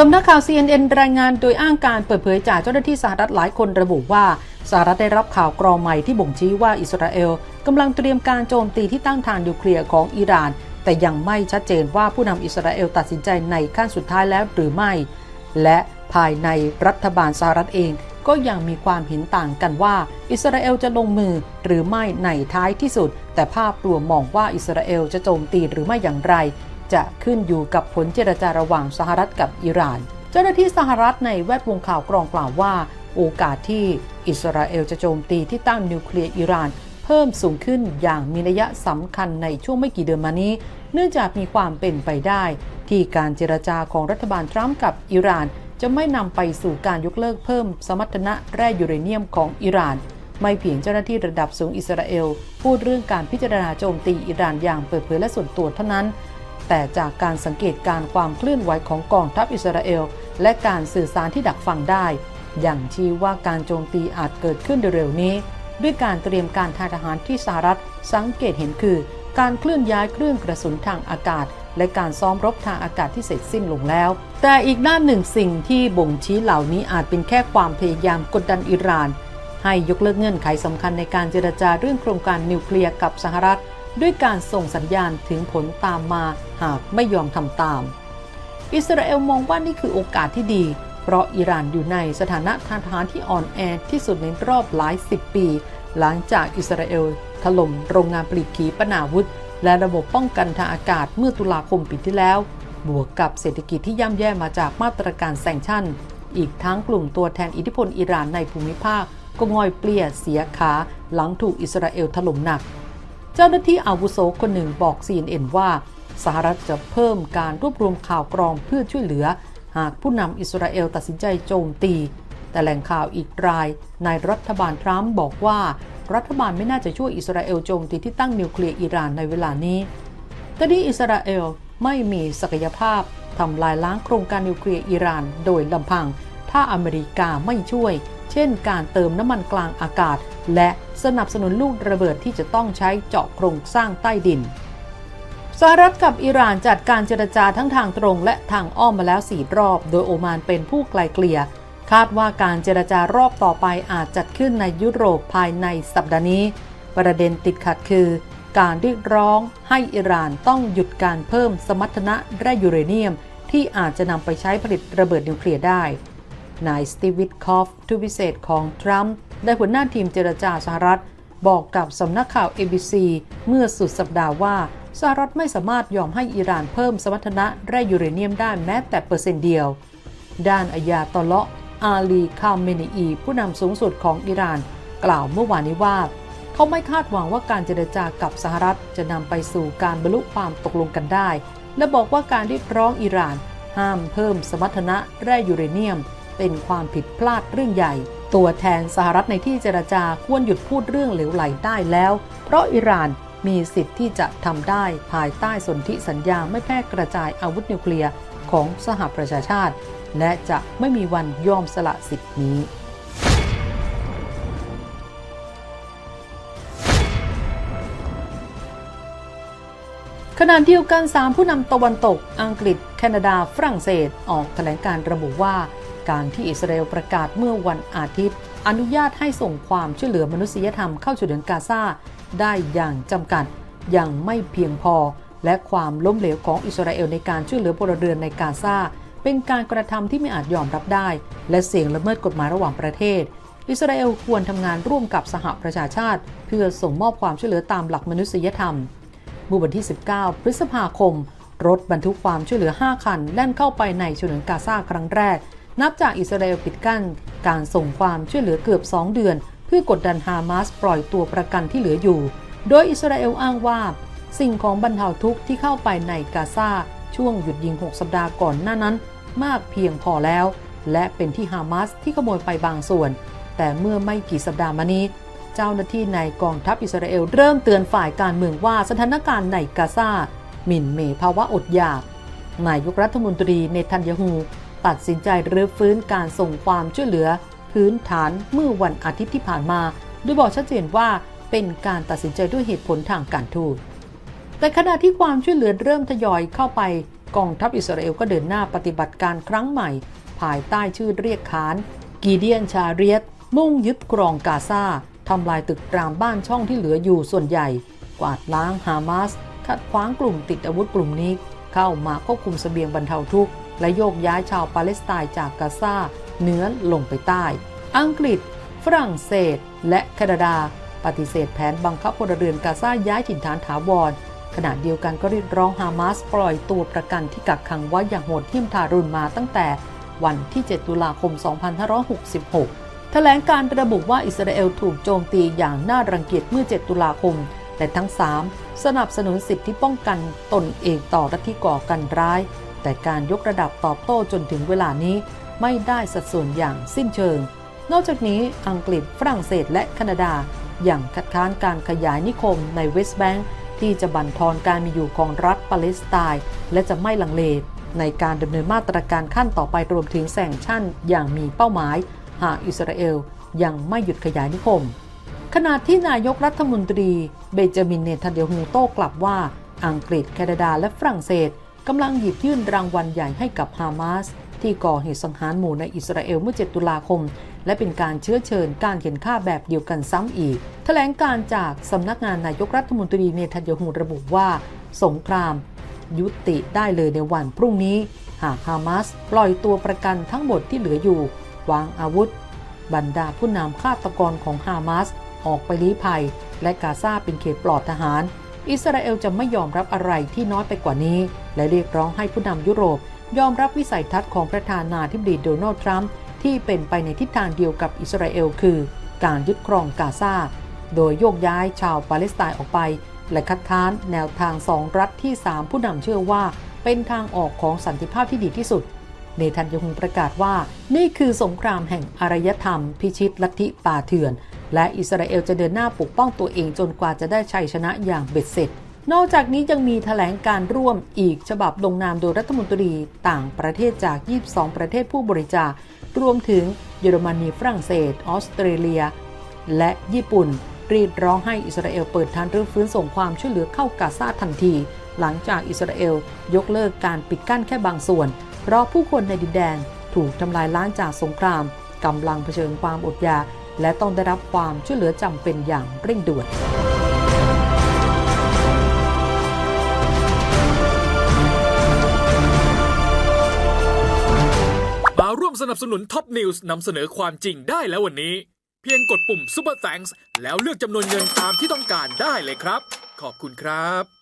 สำนักข่าว CNN รายงานโดยอ้างการเปิดเผยจากเจ้าหน้าที่สหรัฐหลายคนระบุว่าสหรัฐได้รับข่าวกรองใหม่ที่บ่งชี้ว่าอิสราเอลกำลังเตรียมการโจมตีที่ตั้งทางนิวเคลียร์ของอิหร่าน แต่ยังไม่ชัดเจนว่าผู้นำอิสราเอลตัดสินใจในขั้นสุดท้ายแล้วหรือไม่ และภายในรัฐบาลสหรัฐเอง ก็ยังมีความเห็นต่างกันว่า อิสราเอลจะลงมือหรือไม่ในท้ายที่สุด แต่ภาพรวมมองว่าอิสราเอลจะโจมตีหรือไม่อย่างไร จะขึ้นอยู่กับผลเจรจาระหว่างสหรัฐกับอิหร่าน เจ้าหน้าที่สหรัฐในแวดวงข่าวกรองกล่าวว่า โอกาสที่อิสราเอลจะโจมตีที่ตั้งนิวเคลียร์อิหร่าน เพิ่มสูงขึ้นอย่างมีนัยสำคัญในช่วงไม่กี่เดือนมานี้ เนื่องจากมีความเป็นไปได้ ที่การเจรจาของรัฐบาลทรัมป์กับอิหร่าน จะไม่นำไปสู่การยกเลิกเพิ่มสมรรถนะแร่ยูเรเนียมของอิหร่านไม่เพียงเจ้าหน้าที่ระดับสูงอิสราเอล พูดเรื่องการพิจารณาโจมตีอิหร่านอย่างเปิดเผยและส่วนตัวเท่านั้น แต่จากการสังเกตการความเคลื่อนไหวของกองทัพอิสราเอล และการสื่อสารที่ดักฟังได้ อย่างชี้ว่าการโจมตีอาจเกิดขึ้นเร็วๆนี้ ด้วยการเตรียมการทางทหารที่สหรัฐสังเกตเห็นคือ การเคลื่อนย้ายเครื่องกระสุนทางอากาศ และการซ้อมรบทางอากาศที่เสร็จสิ้นลงแล้ว แต่อีกด้านหนึ่งสิ่งที่บ่งชี้เหล่านี้อาจเป็นแค่ความพยายามกดดันอิหร่าน ให้ยกเลิกเงื่อนไขสำคัญในการเจรจาเรื่องโครงการนิวเคลียร์กับสหรัฐ ด้วยการส่งสัญญาณถึงผลตามมาหากไม่ยอมทำตาม อิสราเอลมองว่านี่คือโอกาสที่ดี เพราะอิหร่านอยู่ในสถานะทางทหารที่อ่อนแอที่สุดในรอบหลายสิบปี หลังจากอิสราเอลถล่มโรงงานผลิตขีปนาวุธ และระบบป้องกันทางอากาศเมื่อตุลาคมปีที่แล้ว บวกกับเศรษฐกิจที่ย่ำแย่มาจากมาตรการแซงชั่น อีกทั้งกลุ่มตัวแทนอิทธิพลอิหร่านในภูมิภาคก็ง่อยเปลี่ยเสียขาหลังถูกอิสราเอลถล่มหนัก เจ้าหน้าที่อาวุโสคนหนึ่งบอก CNN ว่าสหรัฐจะเพิ่มการรวบรวมข่าวกรองเพื่อช่วยเหลือ หากผู้นำอิสราเอลตัดสินใจโจมตี แต่แหล่งข่าวอีกรายในรัฐบาลทรัมป์บอกว่า รัฐบาลไม่น่าจะช่วยอิสราเอลโจมตีที่ตั้งนิวเคลียร์อิหร่านในเวลานี้แต่ที่อิสราเอลไม่มีศักยภาพทำลายล้างโครงการนิวเคลียร์อิหร่าน โดยลำพัง ถ้าอเมริกาไม่ช่วย เช่น การเติมน้ำมันกลางอากาศ และสนับสนุนลูกระเบิดที่จะต้องใช้เจาะโครงสร้างใต้ดินสหรัฐกับอิหร่านจัดการเจรจาทั้งทางตรงและทางอ้อมมาแล้วสี่รอบ โดยโอมานเป็นผู้ไกลเกลี่ย คาดว่าการเจรจารอบต่อไปอาจจัดขึ้นในยุโรปภายในสัปดาห์นี้ ประเด็นติดขัดคือ การเรียกร้องให้อิหร่านต้องหยุดการเพิ่มสมรรถนะแร่ยูเรเนียม ที่อาจจะนำไปใช้ผลิตระเบิดนิวเคลียร์ได้ นายสตีวิทคอฟทูตพิเศษของทรัมป์และหัวหน้าทีมเจรจาสหรัฐ บอกกับสำนักข่าว ABC เมื่อสุดสัปดาห์ว่าสหรัฐไม่สามารถยอมให้อิหร่านเพิ่มสมรรถนะแร่ยูเรเนียมได้แม้แต่เปอร์เซ็นต์เดียว ด้านอายาตอเลาะอาลีคาเมนีอี ผู้นำสูงสุดของอิหร่าน กล่าวเมื่อวานนี้ว่า เขาไม่คาดหวังว่าการเจรจากับสหรัฐจะนำไปสู่การบรรลุความตกลงกันได้ และบอกว่าการเรียกร้องอิหร่าน ห้ามเพิ่มสมรรถนะแร่ยูเรเนียม เป็นความผิดพลาดเรื่องใหญ่ ตัวแทนสหรัฐในที่เจรจาควรหยุดพูดเรื่องเหลวไหลได้แล้ว เพราะอิหร่านมีสิทธิ์ที่จะทำได้ภายใต้สนธิสัญญาไม่แพร่กระจายอาวุธนิวเคลียร์ของสหประชาชาติ และจะไม่มีวันยอมสละสิทธินี้ขณะเดียวกัน 3 ผู้นำตะวันตก อังกฤษ แคนาดา ฝรั่งเศส ออกแถลงการระบุว่า การที่อิสราเอลประกาศเมื่อวันอาทิตย์ อนุญาตให้ส่งความช่วยเหลือมนุษยธรรมเข้าช่วยเหลือกาซาได้อย่างจำกัดยังไม่เพียงพอ และความล้มเหลวของอิสราเอลในการช่วยเหลือพลเรือนในกาซาเป็นการกระทำที่ไม่อาจยอมรับได้ และเสี่ยงละเมิดกฎหมายระหว่างประเทศ อิสราเอลควรทำงานร่วมกับสหประชาชาติ เพื่อส่งมอบความช่วยเหลือตามหลักมนุษยธรรมเมื่อวันที่ 19 พฤษภาคม รถบรรทุกความช่วยเหลือ 5 คันแล่นเข้าไปในฉนวนกาซาครั้งแรก นับจากอิสราเอลปิดกั้น การส่งความช่วยเหลือเกือบ 2 เดือน เพื่อกดดันฮามาสปล่อยตัวประกันที่เหลืออยู่ โดยอิสราเอลอ้างว่าสิ่งของบรรเทาทุกข์ที่เข้าไปในกาซาช่วงหยุดยิง 6 สัปดาห์ก่อนหน้านั้น มากเพียงพอแล้ว และเป็นที่ฮามาสที่ขโมยไปบางส่วน แต่เมื่อไม่กี่สัปดาห์มานี้ เจ้าหน้าที่ในกองทัพอิสราเอลเริ่มเตือนฝ่ายการเมืองว่าสถานการณ์ในกาซาหมิ่นเหมภาวะอดอยากนายกรัฐมนตรีเนทันยาฮู ตัดสินใจรื้อฟื้นการส่งความช่วยเหลือ พื้นฐานเมื่อวันอาทิตย์ที่ผ่านมา โดยบอกชัดเจนว่าเป็นการตัดสินใจด้วยเหตุผลทางการทูต แต่ขณะที่ความช่วยเหลือเริ่มทยอยเข้าไป กองทัพอิสราเอลก็เดินหน้าปฏิบัติการครั้งใหม่ ภายใต้ชื่อเรียกขาน กีเดียนชาเรียตมุ่งยึดครองกาซาทำลายตึกรามบ้านช่องที่เหลืออยู่ส่วนใหญ่ กวาดล้างฮามาส ขัดขวางกลุ่มติดอาวุธกลุ่มนี้ เข้ามาควบคุมเสบียงบรรเทาทุกข์ และโยกย้ายชาวปาเลสไตน์จากกาซาเหนือลงไปใต้ อังกฤษ ฝรั่งเศส และแคนาดา ปฏิเสธแผนบังคับพลเรือนกาซาย้ายถิ่นฐานถาวร ขณะเดียวกันก็เรียกร้องฮามาสปล่อยตัวประกันที่กักขังไว้อย่างโหดเหี้ยมทารุณมาตั้งแต่วันที่ 7 ตุลาคม 2566 แถลงการระบุว่าอิสราเอลถูกโจมตีอย่างน่ารังเกียจเมื่อ 7 ตุลาคม และทั้ง 3 สนับสนุนสิทธิป้องกันตนเองต่อรัฐที่ก่อกันร้าย แต่การยกระดับตอบโต้จนถึงเวลานี้ไม่ได้สัดส่วนอย่างสิ้นเชิง นอกจากนี้อังกฤษฝรั่งเศสและแคนาดา อย่างคัดค้านการขยายนิคมในเวสต์แบงก์ที่จะบั่นทอนการมีอยู่ของรัฐปาเลสไตน์และจะไม่ลังเล ในการดำเนินมาตรการขั้นต่อไปรวมถึงแซงชั่นอย่างมีเป้าหมาย หากอิสราเอลยังไม่หยุดขยายนิคม ขณะที่นายกรัฐมนตรีเบนจามินเนทันเดลฮูโต้กลับว่าอังกฤษแคนาดาและฝรั่งเศส กำลังหยิบยื่นรางวัลใหญ่ให้กับฮามาสที่ก่อเหตุสังหารหมู่ในอิสราเอลเมื่อ 7 ตุลาคม และเป็นการเชื้อเชิญการเห็นค่าแบบเดียวกันซ้ำอีก แถลงการจากสำนักงานนายกรัฐมนตรีเนทันยาฮูระบุว่า สงคราม ยุติได้เลยในวันพรุ่งนี้ หากฮามาสปล่อยตัวประกันทั้งหมดที่เหลืออยู่ วางอาวุธ บรรดาผู้นำฆาตกรของฮามาสออกไปลี้ภัย และกาซาเป็นเขตปลอดทหาร อิสราเอลจะไม่ยอมรับอะไรที่น้อยไปกว่านี้ และเรียกร้องให้ผู้นำยุโรป ยอมรับวิสัยทัศน์ของประธานาธิบดีโดนัลด์ทรัมป์ที่เป็นไปในทิศทางเดียวกับอิสราเอลคือ การยึดครองกาซาโดยโยกย้ายชาวปาเลสไตน์ออกไป และคัดค้านแนวทางสองรัฐที่ 3 ผู้นำเชื่อว่า เป็นทางออกของสันติภาพที่ดีที่สุด เนทันยาฮูประกาศว่า นี่คือสงครามแห่งอารยธรรม พิชิตลัทธิป่าเถื่อน และอิสราเอลจะเดินหน้าปกป้องตัวเองจนกว่าจะได้ชัยชนะอย่างเบ็ดเสร็จ นอกจากนี้ยังมีแถลงการร่วมอีกฉบับลงนามโดยรัฐมนตรีต่างประเทศจาก 22 ประเทศผู้บริจาค รวมถึงเยอรมนีฝรั่งเศส ออสเตรเลีย และญี่ปุ่น รีดร้องให้อิสราเอลเปิดทางรื้อฟื้นส่งความช่วยเหลือเข้ากาซาทันที หลังจากอิสราเอลยกเลิกการปิดกั้นแค่บางส่วน เพราะผู้คนในดินแดนถูกทำลายล้างจากสงครามกำลังเผชิญความอดอยาก และต้องได้รับความช่วยเหลือจำเป็นอย่างเร่งด่วนมาร่วมสนับสนุนท็อปนิวส์นำเสนอความจริงได้แล้ววันนี้ เพียงกดปุ่ม Super Thanks แล้วเลือกจำนวนเงินตามที่ต้องการได้เลยครับ ขอบคุณครับ